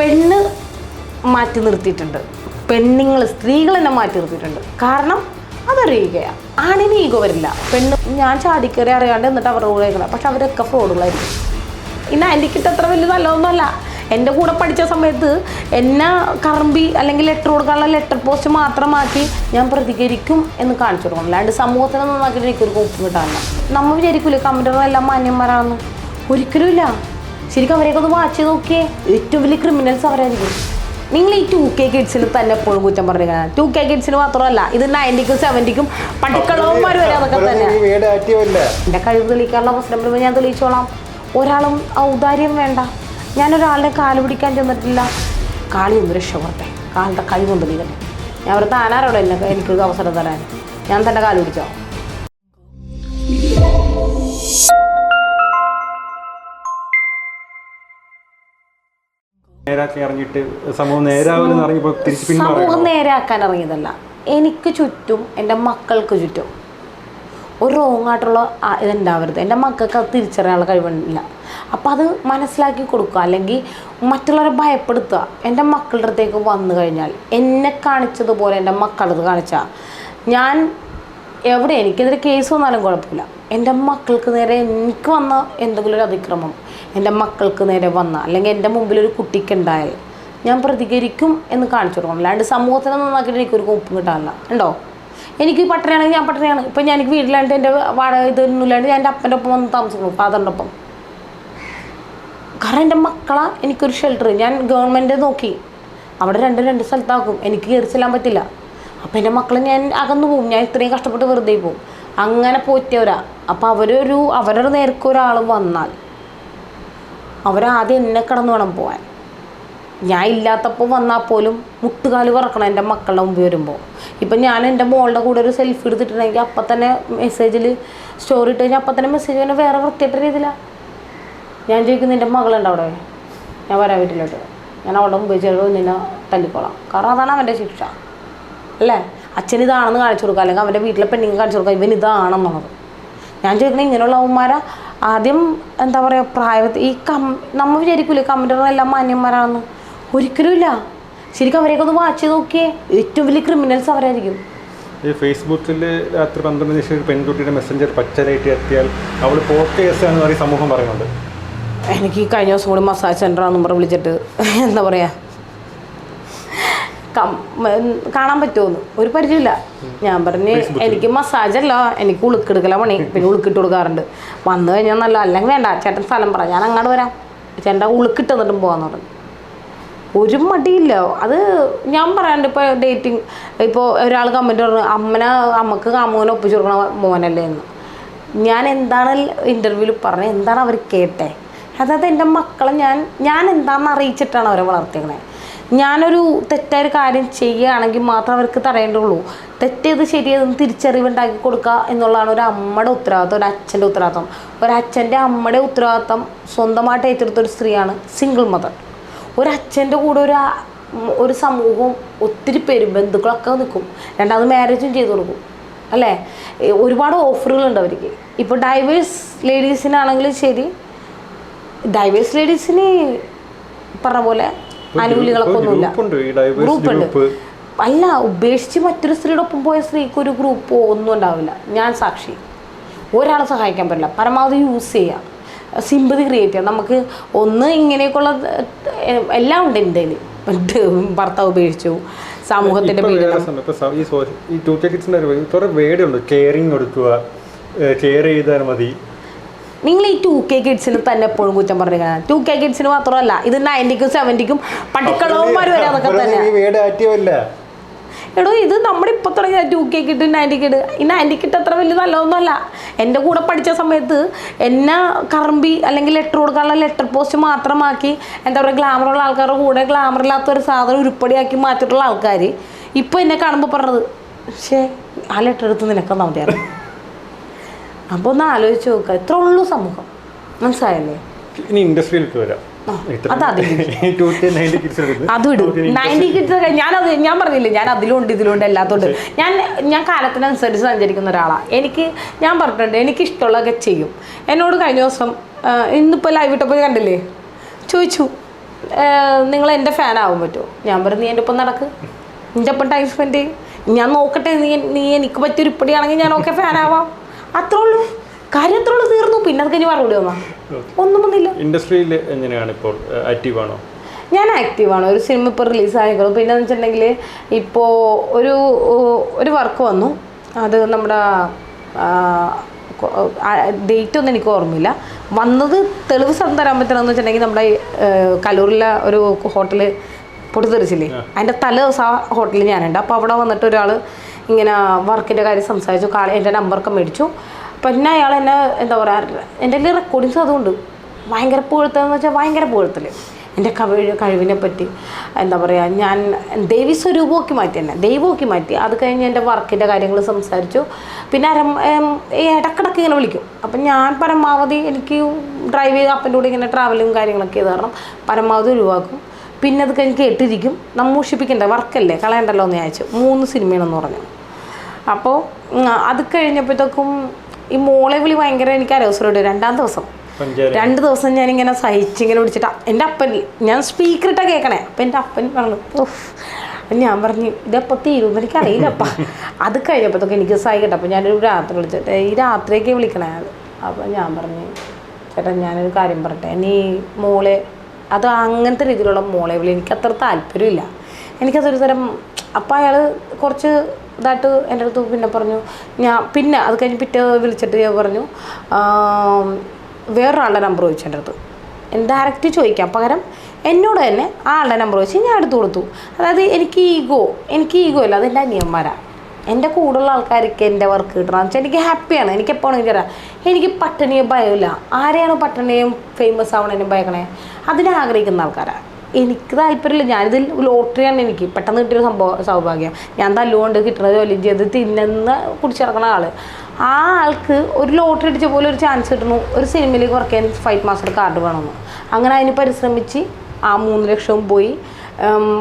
പെണ്ണ് മാറ്റി നിർത്തിയിട്ടുണ്ട്. പെണ്ണുങ്ങൾ സ്ത്രീകൾ തന്നെ മാറ്റി നിർത്തിയിട്ടുണ്ട്. കാരണം അതറിയുകയാണ് ആണിന് ഈഗോ വരില്ല. പെണ്ണ് ഞാൻ ചാടിക്കറി അറിയാണ്ട് എന്നിട്ട് അവരുടെ കൂടെ കേൾക്കണം പക്ഷെ അവരൊക്കെ ഫ്രോഡുകളായിരിക്കും. ഇന്ന് ആന്റിക്കിട്ട് അത്ര വലിയ നല്ലതൊന്നുമല്ല. എന്റെ കൂടെ പഠിച്ച സമയത്ത് എന്നെ കറമ്പി അല്ലെങ്കിൽ ലെറ്റർ കൊടുക്കാനുള്ള ലെറ്റർ പോസ്റ്റ് മാത്രമാക്കി ഞാൻ പ്രതികരിക്കും എന്ന് കാണിച്ചു കൊടുക്കണം. അല്ലാണ്ട് സമൂഹത്തിനെ നന്നാക്കിയിട്ട് എനിക്കൊരു കോപ്പ് കിട്ടാനില്ല നമ്മൾ വിചാരിക്കൂലേ കമന്റുകളെല്ലാം മാന്യന്മാരാണെന്ന്? ഒരിക്കലും ഇല്ല. ശരിക്കും അവരെയൊക്കെ ഒന്ന് വാച്ച് ചെയ്ത് നോക്കിയേ. ഏറ്റവും വലിയ ക്രിമിനൽസ് അവരായിരിക്കും. നിങ്ങൾ ഈ ടു കെ കിഡ്സിന് തന്നെ എപ്പോഴും കുറ്റം പറയുക ടു കെ കിഡ്സിന് മാത്രമല്ല ഇത് നയന്റിക്കും സെവന്റിക്കും പട്ടിക്കളവന്മാർ വരെ അതൊക്കെ തന്നെ. എന്റെ കഴിവ് തെളിയിക്കാനുള്ള അവസരം വരുമ്പോൾ ഞാൻ തെളിയിച്ചോളാം. ഒരാളും ഔദാര്യം വേണ്ട. ഞാനൊരാളുടെ കാൽ പിടിക്കാൻ ചെന്നിട്ടില്ല. കാളി ഒന്ന് രക്ഷപ്പെടട്ടെ. കാലിന്റെ കഴിവൊന്നും തെളിയിക്കട്ടെ ഞാൻ അവർ താനാരോടെ എന്നെ എനിക്കൊരു അവസരം തരാൻ? ഞാൻ തന്നെ കാൽ പിടിച്ചോ? നേരാക്കി സമൂഹം നേരാവില്ലെന്ന് തിരിച്ച് സമൂഹം നേരെയാക്കാൻ ഇറങ്ങിയതല്ല എനിക്ക് ചുറ്റും എന്റെ മക്കൾക്ക് ചുറ്റും ഒരു റോങ് ആയിട്ടുള്ള ഇതുണ്ടാവരുത്. എന്റെ മക്കൾക്ക് അത് തിരിച്ചറിയാനുള്ള കഴിവില്ല അപ്പോൾ അത് മനസ്സിലാക്കി കൊടുക്കുക. അല്ലെങ്കിൽ മറ്റുള്ളവരെ ഭയപ്പെടുത്തുക. എന്റെ മക്കളുടെ അടുത്തേക്ക് വന്നു കഴിഞ്ഞാൽ എന്നെ കാണിച്ചതുപോലെ എന്റെ മക്കളത് കാണിച്ചാൽ ഞാൻ എവിടെ എനിക്കെതിരെ കേസ് വന്നാലും കുഴപ്പമില്ല. എന്റെ മക്കൾക്ക് നേരെ എനിക്ക് വന്ന എന്തെങ്കിലും ഒരു അതിക്രമം എന്റെ മക്കൾക്ക് നേരെ വന്ന അല്ലെങ്കിൽ എന്റെ മുമ്പിൽ ഒരു കുട്ടിക്കുണ്ടായാൽ ഞാൻ പ്രതികരിക്കും എന്ന് കാണിച്ചു കൊടുക്കണം. അല്ലാണ്ട് സമൂഹത്തിനെ നന്നാക്കിയിട്ട് എനിക്കൊരു കോപ്പും കിട്ടാനില്ല. ഉണ്ടോ എനിക്ക് പട്ടണയാണെങ്കിൽ ഞാൻ പട്ടണയാണ്. ഇപ്പം ഞാൻ എനിക്ക് വീട്ടിലാണ്ട് എന്റെ വാടക ഇതൊന്നും ഇല്ലാണ്ട് ഞാൻ എന്റെ അപ്പന്റെ ഒപ്പം വന്ന് താമസിക്കുന്നു ഫാദറിന്റെ ഒപ്പം. കാരണം എന്റെ മക്കളെ എനിക്കൊരു ഷെൽട്ടർ ഞാൻ ഗവൺമെന്റ് നോക്കി. അവിടെ രണ്ട് രണ്ട് സ്ഥലത്താക്കും. എനിക്ക് കയറി ചെല്ലാൻ പറ്റില്ല. അപ്പം എന്റെ മക്കളെ ഞാൻ അകന്നു പോകും ഞാൻ ഇത്രയും കഷ്ടപ്പെട്ട് വെറുതെ പോകും അങ്ങനെ പോറ്റിയവരാ. അപ്പോൾ അവരൊരു അവരുടെ നേർക്ക് ഒരാൾ വന്നാൽ അവരാദ്യം എന്നെ കടന്നു വേണം പോകാൻ ഞാൻ ഇല്ലാത്തപ്പോൾ വന്നാൽ പോലും മുട്ടുകാൽ പറക്കണം എന്റെ മക്കളുടെ മുമ്പ് വരുമ്പോൾ ഇപ്പം ഞാൻ എന്റെ മോളുടെ കൂടെ ഒരു സെൽഫി എടുത്തിട്ടുണ്ടെങ്കിൽ അപ്പം തന്നെ മെസ്സേജിൽ സ്റ്റോറി ഇട്ട് കഴിഞ്ഞാൽ അപ്പം തന്നെ മെസ്സേജ് തന്നെ വേറെ വൃത്തിയായിട്ട് രീതിയിലാണ് ഞാൻ ചോദിക്കുന്നത് എന്റെ മകളുണ്ട് അവിടെ? ഞാൻ വരാൻ വീട്ടിലോട്ട്. ഞാൻ അവളുടെ മുമ്പ് ചെറു നിന്നെ തല്ലിക്കോളാം. കാരണം അതാണ് അവന്റെ ശിക്ഷ. അല്ലേ? അച്ഛൻ ഇതാണെന്ന് കാണിച്ചു കൊടുക്കുക അല്ലെങ്കിൽ അവന്റെ വീട്ടിലെ പെണ്ണിങ്ങൾ കാണിച്ചു കൊടുക്കുക ഇവൻ ഇതാണെന്നുള്ളത്. ഞാൻ ചോദിക്കുന്നത് ഇങ്ങനെയുള്ള അവന്മാരെ? ആദ്യം എന്താ പറയുക പ്രായത്തിൽ ഈ കം നമ്മൾ വിചാരിക്കൂലേ കമന്റുകളെല്ലാം മാന്യന്മാരാണെന്ന്? ഒരിക്കലും ഇല്ല. ശരിക്കും അവരെയൊക്കെ ഒന്ന് വാച്ച് ചെയ്ത് നോക്കിയേ. ഏറ്റവും വലിയ ക്രിമിനൽസ് അവരായിരിക്കും. ഈ ഫേസ്ബുക്കിൽ രാത്രി പന്ത്രണ്ട് ലക്ഷം ഒരു പെൺകുട്ടിയുടെ മെസ്സഞ്ചർ പച്ചലായിട്ട് എത്തിയാൽ അവൾ പോക്ക് കേസാണെന്ന് പറയും സമൂഹം പറയുന്നുണ്ട്. എനിക്ക് കഴിഞ്ഞ ദിവസം കൂടി മസാജ് സെന്ററാണെന്ന് നമ്പർ വിളിച്ചിട്ട്. എന്താ പറയുക കാണാൻ പറ്റുമെന്ന് ഒരു പരിചയമില്ല ഞാൻ പറഞ്ഞ് എനിക്ക് മസാജല്ല എനിക്ക് ഉളുക്കെടുക്കല പണി. പിന്നെ ഉളുക്കിട്ട് കൊടുക്കാറുണ്ട്. വന്നു കഴിഞ്ഞാൽ നല്ല അല്ലെങ്കിൽ വേണ്ട ചേട്ടൻ സ്ഥലം പറ. ഞാൻ അങ്ങോട്ട് വരാം. ചേട്ടന്റെ ഉളുക്കിട്ട് തന്നിട്ടും പോകാന്ന് പറഞ്ഞു. ഒരു മടിയില്ല. അത് ഞാൻ പറയാണ്ട് ഇപ്പോൾ ഡേറ്റിംഗ് ഇപ്പോൾ ഒരാൾ കമന്റ് പറഞ്ഞു അമ്മനെ അമ്മയ്ക്ക് കാമോനെ ഒപ്പിച്ചു കൊടുക്കണ മോനല്ലേ എന്ന്. ഞാൻ എന്താണ് ഇന്റർവ്യൂവിൽ പറഞ്ഞത്? എന്താണ് അവർ കേട്ടെ? അതായത് എന്റെ മക്കളെ ഞാൻ ഞാൻ എന്താണെന്ന് അറിയിച്ചിട്ടാണ് അവരെ വളർത്തിയത് ഞാനൊരു തെറ്റായ കാര്യം ചെയ്യുകയാണെങ്കിൽ മാത്രം അവർക്ക് തടയേണ്ടുള്ളൂ. തെറ്റേത് ശരിയേതെന്ന് തിരിച്ചറിവുണ്ടാക്കി കൊടുക്കുക എന്നുള്ളതാണ് ഒരു അമ്മയുടെ ഉത്തരവാദിത്വം ഒരു അച്ഛന്റെ ഉത്തരവാദിത്വം ഒരു അമ്മയുടെ ഉത്തരവാദിത്വം സ്വന്തമായിട്ട് ഏറ്റെടുത്ത ഒരു സ്ത്രീയാണ് സിംഗിൾ മദർ ഒരു കൂടെ ഒരു ഒരു സമൂഹവും ഒത്തിരി പേര് ബന്ധുക്കളൊക്കെ നിൽക്കും. രണ്ടാമത് മാരേജും ചെയ്തു കൊടുക്കും. അല്ലേ? ഒരുപാട് ഓഫറുകളുണ്ട് അവർക്ക്. ഇപ്പോൾ ഡൈവേഴ്സ് ലേഡീസിനാണെങ്കിലും ശരി. ഡൈവേഴ്സ് ലേഡീസിന് പറഞ്ഞ പോലെ ആനുകൂല്യങ്ങളൊക്കെ ഒന്നുമില്ല. ഗ്രൂപ്പ്. ഉണ്ട് അല്ല ഉപേക്ഷിച്ച് മറ്റൊരു സ്ത്രീയുടെ ഒപ്പം പോയ സ്ത്രീക്ക് ഒരു ഗ്രൂപ്പോ ഒന്നും ഉണ്ടാവില്ല. ഞാൻ സാക്ഷി. ഒരാളെ സഹായിക്കാൻ പറ്റില്ല. പരമാവധി യൂസ് ചെയ്യുക സിമ്പതി ക്രിയേറ്റ് ചെയ്യാം. നമുക്ക് ഒന്ന് ഇങ്ങനെയൊക്കെയുള്ള എല്ലാം ഉണ്ട് എന്റെ ഭർത്താവ് ഉപേക്ഷിച്ചു. സമൂഹത്തിന്റെ ഈ ടൂ കിഡ്സിന്റെ കുറെ ഉണ്ട് കെയറിങ് കൊടുക്കുക കെയർ ചെയ്താൽ മതി. നിങ്ങൾ ഈ ടു കെ കിഡ്സിന് തന്നെ എപ്പോഴും കുറ്റം പറയുക ടു കെ കിഡ്സിന് മാത്രമല്ല ഇത് നയന്റിക്കും സെവന്റിക്കും പട്ടിക്കളവന്മാർ വരെ അതൊക്കെ തന്നെ എടോ ഇത് നമ്മുടെ ഇപ്പോൾ തുടങ്ങിയ ടു കെ കിട്ട് നയന്റി കിട്ട് ഈ നയന്റി കിട്ട് അത്ര വലിയ നല്ലതൊന്നുമല്ല. എന്റെ കൂടെ പഠിച്ച സമയത്ത് എന്നെ കറമ്പി അല്ലെങ്കിൽ ലെറ്റർ കൊടുക്കാനുള്ള ലെറ്റർ പോസ്റ്റ് മാത്രമാക്കി എന്താ പറയുക ഗ്ലാമറുള്ള ആൾക്കാരുടെ കൂടെ ഗ്ലാമർ ഇല്ലാത്ത ഒരു സാധനം ഉരുപ്പടിയാക്കി മാറ്റിയിട്ടുള്ള ആൾക്കാർ ഇപ്പോൾ എന്നെ കാണുമ്പോൾ പറഞ്ഞത് പക്ഷേ ആ ലെറ്റർ എടുത്ത് നിനക്കെന്നാ മതിയായിരുന്നു. അപ്പോൾ ഒന്ന് ആലോചിച്ച് നോക്കുക ഇത്ര ഉള്ളൂ സമൂഹം? മനസ്സിലായല്ലേ? ഇനി ഇൻഡസ്ട്രിയിലേക്ക് വരാം. ഞാനത് ഞാൻ പറഞ്ഞില്ലേ? ഞാൻ അതിലുണ്ട് ഇതിലുണ്ട് എല്ലാത്തോണ്ട് ഞാൻ ഞാൻ കാലത്തിനനുസരിച്ച് സഞ്ചരിക്കുന്ന ഒരാളാണ് എനിക്ക് ഞാൻ പറഞ്ഞിട്ടുണ്ട് എനിക്ക് ഇഷ്ടമുള്ളതൊക്കെ ചെയ്യും. എന്നോട് കഴിഞ്ഞ ദിവസം ഇന്നിപ്പോൾ ലൈവ് ഇട്ടപ്പോൾ കണ്ടില്ലേ? ചോദിച്ചു നിങ്ങൾ എന്റെ ഫാൻ ആവാൻ പറ്റുമോ? ഞാൻ പറഞ്ഞു നീ എന്റെ ഒപ്പം നടക്ക്. നിന്റെ ഒപ്പം ടൈം സ്പെൻഡ് ചെയ്യും. ഞാൻ നോക്കട്ടെ നീ നീ എനിക്ക് പറ്റിയൊരു ഇപ്പടിയാണെങ്കിൽ ഞാൻ ഓക്കെ ഫാൻ ആവാം. അത്രേ ഉള്ളൂ കാര്യം അത്രേ ഉള്ളൂ തീർന്നു. പിന്നെ അത് കഴിഞ്ഞ് മറുപടി വന്നാ? ഒന്നും വന്നില്ല. ഇൻഡസ്ട്രിയിൽ എങ്ങനെയാണ് ഇപ്പോൾ ആക്റ്റീവ് ആണോ? ഞാൻ ആക്റ്റീവാണ് ഒരു സിനിമ ഇപ്പോൾ റിലീസ് ആയിക്കോളും പിന്നെ എന്ന് വെച്ചിട്ടുണ്ടെങ്കിൽ ഇപ്പോൾ ഒരു ഒരു വർക്ക് വന്നു. അത് നമ്മുടെ ഡേറ്റ് ഒന്നും എനിക്ക് ഓർമ്മയില്ല. വന്നത് തെളിവ് സ്ഥലം തരാൻ പറ്റണമെന്ന് വെച്ചിട്ടുണ്ടെങ്കിൽ നമ്മുടെ കലൂരിലെ ഒരു ഹോട്ടൽ പൊട്ടിത്തെറിച്ചില്ലേ? അതിന്റെ തലേ ദിവസം ആ ഹോട്ടലിൽ ഞാനുണ്ട്. അപ്പോൾ അവിടെ വന്നിട്ട് ഒരാൾ ഇങ്ങനെ വർക്കിന്റെ കാര്യം സംസാരിച്ചു കാളി എന്റെ നമ്പറൊക്കെ മേടിച്ചു. പിന്നെ അയാൾ എന്നെ എന്താ പറയുക എന്റെ കയ്യിൽ റെക്കോർഡിങ്സ് അതുകൊണ്ട് ഭയങ്കര പുഴുത്തതെന്ന് വെച്ചാൽ ഭയങ്കര പുഴുത്തൽ എന്റെ കഴിവ് കഴിവിനെ പറ്റി. എന്താ പറയുക ഞാൻ ദൈവി സ്വരൂപമാക്കി മാറ്റി തന്നെ ദൈവമാക്കി മാറ്റി. അത് കഴിഞ്ഞ് എന്റെ വർക്കിന്റെ കാര്യങ്ങൾ സംസാരിച്ചു. പിന്നെ അര ഇടക്കിടക്ക് ഇങ്ങനെ വിളിക്കും. അപ്പം ഞാൻ പരമാവധി എനിക്ക് ഡ്രൈവ് ചെയ്ത് അപ്പന്റെ കൂടെ ഇങ്ങനെ ട്രാവലും കാര്യങ്ങളൊക്കെ ചെയ്ത് കാരണം പരമാവധി ഒഴിവാക്കും. പിന്നെ അത് കഴിഞ്ഞ് കേട്ടിരിക്കും. നമ്മൂഷിപ്പിക്കണ്ട വർക്കല്ലേ കളയണ്ടല്ലോ എന്ന് അയച്ചു മൂന്ന് സിനിമയാണെന്ന് പറഞ്ഞു. അപ്പോൾ അത് കഴിഞ്ഞപ്പോഴത്തേക്കും ഈ മോളെ വിളി ഭയങ്കര എനിക്ക് അരോസരമുണ്ട് രണ്ടാം ദിവസം. രണ്ട് ദിവസം ഞാൻ ഞാനിങ്ങനെ സഹിച്ചിങ്ങനെ വിളിച്ചിട്ട് എന്റെ അപ്പൻ ഞാൻ സ്പീക്കറിട്ടാ കേൾക്കണേ അപ്പം എന്റെ അപ്പൻ പറഞ്ഞു ഉഫ്. ഞാൻ പറഞ്ഞു ഇതെപ്പോൾ തീരും എനിക്ക് അറിയില്ലപ്പ അത് കഴിഞ്ഞപ്പോഴത്തേക്ക് എനിക്ക് സഹിക്കട്ടെ. അപ്പം ഞാനൊരു രാത്രി വിളിച്ചിട്ട് ഈ രാത്രിയൊക്കെ വിളിക്കണേ. അത് അപ്പം ഞാൻ പറഞ്ഞു ചേട്ടാ ഞാനൊരു കാര്യം പറയട്ടെ. ഇനി മോളെ അത് അങ്ങനത്തെ രീതിയിലുള്ള മോളെ വിളി എനിക്ക് അത്ര താല്പര്യമില്ല. എനിക്കതൊരു തരം അപ്പം അയാൾ കുറച്ച് ഇതായിട്ട് എന്റെ അടുത്ത് പിന്നെ പറഞ്ഞു ഞാൻ പിന്നെ അത് കഴിഞ്ഞ് പിറ്റേ വിളിച്ചിട്ട് ഞാൻ പറഞ്ഞു വേറൊരാളുടെ നമ്പർ ചോദിച്ചു എന്റെ അടുത്ത്. ഡയറക്റ്റ് ചോദിക്കാം. പകരം എന്നോട് തന്നെ ആളുടെ നമ്പർ വെച്ച് ഞാൻ എടുത്തു കൊടുത്തു. അതായത് എനിക്ക് ഈഗോ എനിക്ക് ഈഗോ അല്ല അതെന്റെ അനിയന്മാരാണ് എന്റെ കൂടെയുള്ള ആൾക്കാർക്ക് എന്റെ വർക്ക് കിട്ടണം. വെച്ചാൽ എനിക്ക് ഹാപ്പിയാണ് എനിക്ക് എപ്പോൾ വേണമെങ്കിൽ തരാം. എനിക്ക് പട്ടിണിയെ ഭയമില്ല ആരെയാണ് പട്ടിണിയും ഫേമസ് ആവണേനും ഭയക്കണേ? അതിനെ ആഗ്രഹിക്കുന്ന ആൾക്കാരാണ് എനിക്ക് താല്പര്യമില്ല. ഞാനിതിൽ ലോട്ടറിയാണ് എനിക്ക്. പെട്ടെന്ന് കിട്ടിയൊരു സംഭവം സൗഭാഗ്യം. ഞാൻ തല്ലുകൊണ്ട് കിട്ടുന്ന ജോലി ചെയ്ത് തിന്നുന്ന കുടിച്ചിറങ്ങുന്ന ആൾ ആ ആൾക്ക് ഒരു ലോട്ടറി അടിച്ച പോലെ ഒരു ചാൻസ് കിട്ടണു. ഒരു സിനിമയിൽ കുറയ്ക്കാൻ ഫൈറ്റ് മാസ്റ്റർ കാർഡ് വേണമെന്ന്. അങ്ങനെ അതിന് പരിശ്രമിച്ച് ആ മൂന്ന് ലക്ഷവും പോയി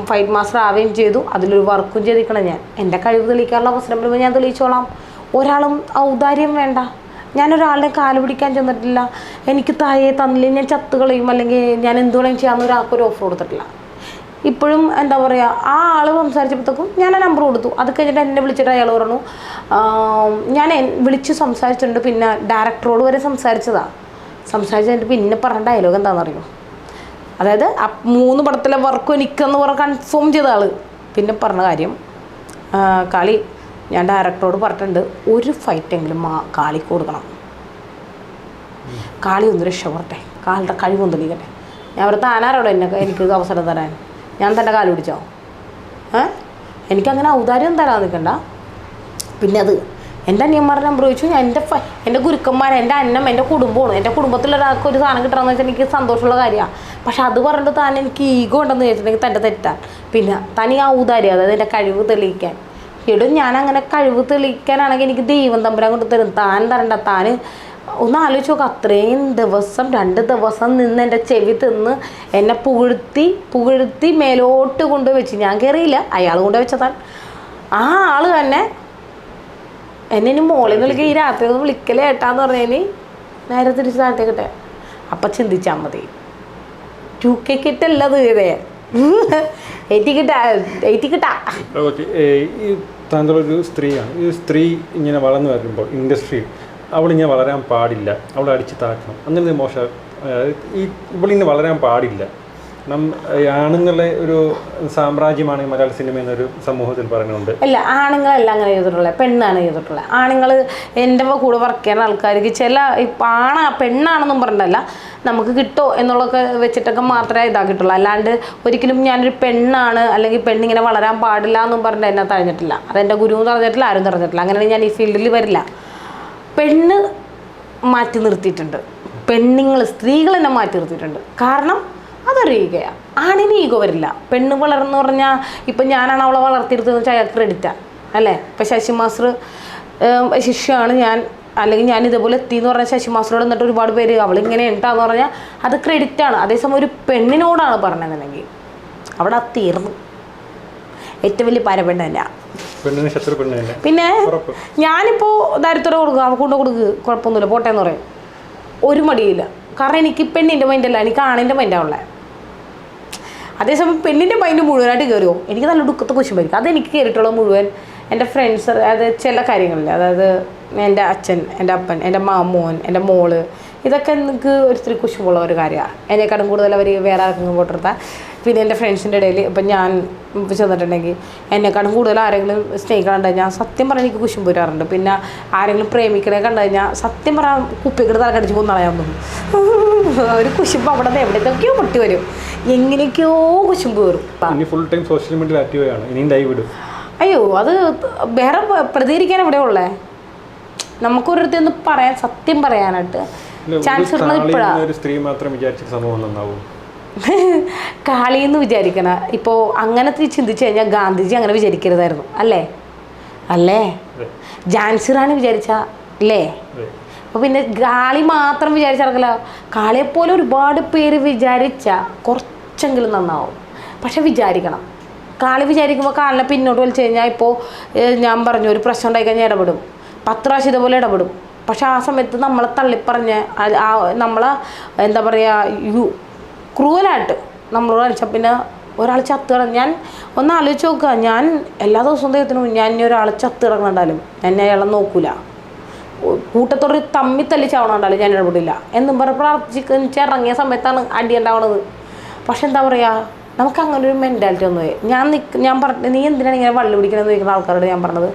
ഫൈറ്റ് മാസ്റ്റർ ആവുകയും ചെയ്തു. അതിലൊരു വർക്കും ചെയ്തിരിക്കണം ഞാൻ. എന്റെ കഴിവ് തെളിയിക്കാനുള്ള അവസരം വരുമ്പോൾ ഞാൻ തെളിയിച്ചോളാം. ഒരാളും ഔദാര്യം വേണ്ട. ഞാനൊരാളുടെ കാൽ പിടിക്കാൻ ചെന്നിട്ടില്ല. എനിക്ക് താഴെ തന്നില്ല? ഞാൻ ചത്ത് കളയും. അല്ലെങ്കിൽ ഞാൻ എന്തുകളും ചെയ്യാമെന്ന് ഒരാൾക്ക് ഒരു ഓഫർ കൊടുത്തിട്ടില്ല. ഇപ്പോഴും എന്താ പറയുക ആ ആൾ സംസാരിച്ചപ്പോഴത്തേക്കും ഞാൻ ആ നമ്പർ കൊടുത്തു. അത് കഴിഞ്ഞിട്ട് എന്നെ വിളിച്ചിട്ട് അയാൾ പറഞ്ഞു ഞാൻ വിളിച്ച് സംസാരിച്ചിട്ടുണ്ട്. പിന്നെ ഡയറക്ടറോട് വരെ സംസാരിച്ചതാണ് സംസാരിച്ചതിന്റെ പിന്നെ പറഞ്ഞ ഡയലോഗ് എന്താണെന്നറിയോ? അതായത് മൂന്ന് പടത്തിലെ വർക്കും എനിക്കെന്ന് പറഞ്ഞ് കൺഫേം ചെയ്ത ആൾ പിന്നെ പറഞ്ഞ കാര്യം കളി ഞാൻ ഡയറക്ടറോട് പറഞ്ഞിട്ടുണ്ട് ഒരു ഫൈറ്റെങ്കിലും മാ കാളിക്ക് കൊടുക്കണം. കാളി ഒന്ന് രക്ഷപ്പെടട്ടെ. കാളുടെ കഴിവൊന്ന് തെളിയിക്കട്ടെ ഞാൻ അവിടെ താനാരോടെ എന്നെ എനിക്ക് അവസരം തരാൻ? ഞാൻ തന്നെ കാൽ പിടിച്ചോ? ഏ? എനിക്കങ്ങനെ ഔദാര്യം തരാൻ നിൽക്കണ്ട. പിന്നെ അത് എന്റെ അനിയന്മാരുടെ നമ്പർ ചോദിച്ചു ഞാൻ എന്റെ എന്റെ ഗുരുക്കന്മാർ എന്റെ അന്നം എന്റെ കുടുംബമാണ്. എന്റെ കുടുംബത്തിലൊരാൾക്ക് ഒരു സാധനം കിട്ടണമെന്ന് വെച്ചാൽ എനിക്ക് സന്തോഷമുള്ള കാര്യമാണ് പക്ഷെ അത് പറഞ്ഞിട്ട് താൻ എനിക്ക് ഈഗോ ഉണ്ടെന്ന് ചോദിച്ചിട്ടുണ്ടെങ്കിൽ തന്റെ തെറ്റാണ് പിന്നെ തനി ആ ഔദാര്യം അതായത് എന്റെ കഴിവ് തെളിയിക്കാൻ എടോ ഞാൻ അങ്ങനെ കഴിവ് തെളിയിക്കാനാണെങ്കിൽ എനിക്ക് ദൈവം തമ്പുരാൻ കൊണ്ട് തരും. താൻ തരണ്ട താൻ ഒന്ന് ആലോചിച്ച് നോക്കുക അത്രയും ദിവസം രണ്ട് ദിവസം നിന്ന് എന്റെ ചെവി തിന്ന് എന്നെ പുകഴ്ത്തി പുകഴ്ത്തി മേലോട്ട് കൊണ്ടുവച്ച്. ഞാൻ കയറിയില്ല അയാൾ കൊണ്ട് വെച്ചതാണ് ആ ആൾ തന്നെ എന്നെ ഇനി മോളിൽ നിന്ന് വിളിക്കുക ഈ രാത്രി ഒന്ന് വിളിക്കലേ ഏട്ടാന്ന് പറഞ്ഞതിന് നേരെ തിരിച്ച് താഴത്തേക്കിട്ടെ. അപ്പം ചിന്തിച്ചാൽ മതി. ടു കെ കിട്ടല്ല തീരെ എയ്റ്റി കിട്ടാ എയ്റ്റി കിട്ടാ. താങ്കളൊരു സ്ത്രീയാണ്. ഈ സ്ത്രീ ഇങ്ങനെ വളർന്നു വരുമ്പോൾ ഇൻഡസ്ട്രി അവളിങ്ങനെ വളരാൻ പാടില്ല. അവളെ അടിച്ച് താക്കണം അങ്ങനെ മോശം ഈ ഇവളിങ്ങനെ വളരാൻ പാടില്ല. നം ആണുങ്ങളെ ഒരു സാമ്രാജ്യമാണ് മലയാള സിനിമ എന്നൊരു സമൂഹത്തിൽ പറയുന്നുണ്ട്. അല്ല ആണുങ്ങളല്ല അങ്ങനെ ചെയ്തിട്ടുള്ളത് പെണ്ണാണ് ചെയ്തിട്ടുള്ളത് ആണുങ്ങൾ എന്റെ കൂടെ വർക്ക് ചെയ്യുന്ന ആൾക്കാർക്ക് ചില ആണ പെണ്ണാണെന്നും പറഞ്ഞിട്ടല്ല നമുക്ക് കിട്ടോ എന്നുള്ളതൊക്കെ വെച്ചിട്ടൊക്കെ മാത്രമേ ഇതാക്കിയിട്ടുള്ളൂ അല്ലാണ്ട് ഒരിക്കലും ഞാനൊരു പെണ്ണാണ് അല്ലെങ്കിൽ പെണ്ണിങ്ങനെ വളരാൻ പാടില്ല എന്നും പറഞ്ഞിട്ട് എന്നെ തഴഞ്ഞിട്ടില്ല. അതെന്റെ ഗുരുവും പറഞ്ഞിട്ടില്ല ആരും തറഞ്ഞിട്ടില്ല അങ്ങനെയാണെങ്കിൽ ഞാൻ ഈ ഫീൽഡിൽ വരില്ല. പെണ്ണ് മാറ്റി നിർത്തിയിട്ടുണ്ട്. പെണ്ണുങ്ങൾ സ്ത്രീകൾ എന്നെ മാറ്റി നിർത്തിയിട്ടുണ്ട്. കാരണം അതൊരു ഈഗയാണ് ആണിന് ഈഗോ വരില്ല. പെണ്ണ് വളർന്നു പറഞ്ഞാൽ ഇപ്പം ഞാനാണ് അവളെ വളർത്തിയെടുത്തതെന്ന് വെച്ചാൽ അയാൾക്ക് ക്രെഡിറ്റാണ് അല്ലേ? ഇപ്പം ശശി മാസ്റ്റർ ശിഷ്യമാണ് ഞാൻ അല്ലെങ്കിൽ ഞാൻ ഇതേപോലെ എത്തി എന്ന് പറഞ്ഞാൽ ശശി മാസ്റ്ററോട് എന്നിട്ട് ഒരുപാട് പേര് അവളിങ്ങനെ ഉണ്ടാന്ന് പറഞ്ഞാൽ അത് ക്രെഡിറ്റാണ് അതേസമയം ഒരു പെണ്ണിനോടാണ് പറഞ്ഞതെന്നുണ്ടെങ്കിൽ അവിടെ അത് തീർന്നു. ഏറ്റവും വലിയ പരപെണ്ണ തന്നെ പെണ്ണിന് ശത്രു പെണ്ണ് തന്നെ പിന്നെ ഞാനിപ്പോൾ ദാരിദ്ര്യം കൊടുക്കുക അവ കൊണ്ടു കൊടുക്കുക കുഴപ്പമൊന്നുമില്ല. പോട്ടെ എന്ന് പറയും. ഒരു മടിയില്ല. കാരണം എനിക്ക് പെണ്ണിന്റെ മൈൻഡല്ല എനിക്ക് ആണിന്റെ മൈൻഡാണ് ഉള്ളത് അതേസമയം പെണ്ണിന്റെ മൈൻഡ് മുഴുവനായിട്ട് കയറിയോ എനിക്ക് നല്ല ദുഃഖത്തെ കുശുമായിരിക്കും അതെനിക്ക് കയറിയിട്ടുള്ള മുഴുവൻ എന്റെ ഫ്രണ്ട്സ് അതായത് ചില കാര്യങ്ങളിൽ അതായത് എന്റെ അച്ഛൻ എന്റെ അപ്പൻ എന്റെ മാമോൻ എന്റെ മോൾ ഇതൊക്കെ എനിക്ക് ഒരിത്തിരി കുശുമുള്ള ഒരു കാര്യമാണ് എന്നെക്കാളും കൂടുതൽ അവർ വേറെ ആർക്കെങ്കിലും കൊണ്ടിരുത്താൽ പിന്നെ എന്റെ ഫ്രണ്ട്സിന്റെ ഇടയിൽ ഇപ്പം ഞാൻ ചെന്നിട്ടുണ്ടെങ്കിൽ എന്നെക്കാളും കൂടുതൽ ആരെങ്കിലും സ്നേഹിക്കണം കണ്ടു കഴിഞ്ഞാൽ സത്യം പറഞ്ഞാൽ എനിക്ക് കുശും പോരാറുണ്ട് പിന്നെ ആരെങ്കിലും പ്രേമിക്കണേ കണ്ടു കഴിഞ്ഞാൽ സത്യം പറഞ്ഞാൽ കുപ്പിക്കിട്ട് തലക്കടിച്ച് കൊന്നളയാൻ തോന്നും. ഒരു കുശുമ്പ് അവിടെ നിന്ന് എവിടെയൊക്കെയോ പൊട്ടി വരും. എങ്ങനെയൊക്കെയോ കുശുമ്പ് വരും. ഫുൾ ടൈം സോഷ്യൽ മീഡിയയിൽ ആക്റ്റീവ് ആണ് ഇനിയും ലൈവ് ഇടും. അയ്യോ അത് വേറെ പ്രതികരിക്കാൻ എവിടെ ഉള്ളേ. നമുക്കൊരിടത്ത് പറയാൻ സത്യം പറയാനായിട്ട് ചാൻസ് സ്ത്രീ മാത്രം വിചാരിച്ചിട്ട് സംഭവം നന്നാവും. കാളിന്ന് വിചാരിക്കണ. ഇപ്പോൾ അങ്ങനത്തെ ചിന്തിച്ചു കഴിഞ്ഞാൽ ഗാന്ധിജി അങ്ങനെ വിചാരിക്കരുതായിരുന്നു. അല്ലേ? അല്ലേ? ജാൻസി റാണി വിചാരിച്ച അല്ലേ? അപ്പോൾ പിന്നെ കാളി മാത്രം വിചാരിച്ചിറക്കില്ല കാളിയെപ്പോലെ ഒരുപാട് പേര് വിചാരിച്ച കുറച്ചെങ്കിലും നന്നാവും. പക്ഷെ വിചാരിക്കണം. കാളി വിചാരിക്കുമ്പോൾ കാലിനെ പിന്നോട്ട് വലിച്ചു കഴിഞ്ഞാൽ ഇപ്പോൾ ഞാൻ പറഞ്ഞു ഒരു പ്രശ്നം ഉണ്ടായി കഴിഞ്ഞാൽ ഇടപെടും. പത്ത് പ്രാവശ്യം ഇതുപോലെ ഇടപെടും. പക്ഷെ ആ സമയത്ത് നമ്മളെ തള്ളിപ്പറഞ്ഞ് ആ നമ്മളെ എന്താ പറയുക യു ക്രൂവലായിട്ട് നമ്മളോട് അടിച്ച. പിന്നെ ഒരാൾ ചത്ത് കിടന്ന് ഞാൻ ഒന്ന് ആലോചിച്ച് നോക്കുക. ഞാൻ എല്ലാ ദിവസവും ദൈവത്തിനും ഞാൻ ഇനി ഒരാൾ ചത്ത് കിടന്നുണ്ടാലും ഞാൻ അയാളെ നോക്കൂല. കൂട്ടത്തോട് തമ്മി തല്ലി ചാവണുണ്ടല്ലോ ഞാൻ ഇടപെടില്ല. എന്നും പറഞ്ഞ് പ്രാർത്ഥിച്ച് ഇറങ്ങിയ സമയത്താണ് അടി ഉണ്ടാവണത്. പക്ഷെ എന്താ പറയുക നമുക്ക് അങ്ങനെ ഒരു മെന്റാലിറ്റി ഒന്നും ഞാൻ നിക്ക് ഞാൻ പറഞ്ഞ നീ എന്തിനാണ് ഇങ്ങനെ വള്ളി പിടിക്കണമെന്ന് ചോദിക്കുന്ന ആൾക്കാരോട് ഞാൻ പറഞ്ഞത്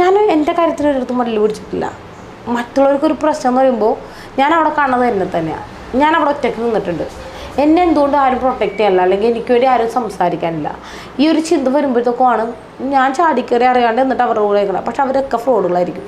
ഞാൻ എന്റെ കാര്യത്തിൽ ഒരിടത്തും വള്ളി പിടിച്ചിട്ടില്ല. മറ്റുള്ളവർക്കൊരു പ്രശ്നം എന്ന് പറയുമ്പോൾ ഞാൻ അവിടെ കാണുന്നത് എന്നെ തന്നെയാണ് ഞാൻ അവിടെ ഒറ്റയ്ക്ക് നിന്നിട്ടുണ്ട്. എന്നെ എന്തുകൊണ്ട് ആരും പ്രൊട്ടക്റ്റ് ചെയ്യാനില്ല അല്ലെങ്കിൽ എനിക്ക് വേണ്ടി ആരും സംസാരിക്കാനില്ല. ഈ ഒരു ചിന്ത വരുമ്പോഴത്തേക്കുമാണ് ഞാൻ ചാടിക്കറി അറിയാണ്ട് എന്നിട്ട് അവരുടെ കൂടെ നിൽക്കണം പക്ഷെ അവരൊക്കെ ഫ്രോഡുകളായിരിക്കും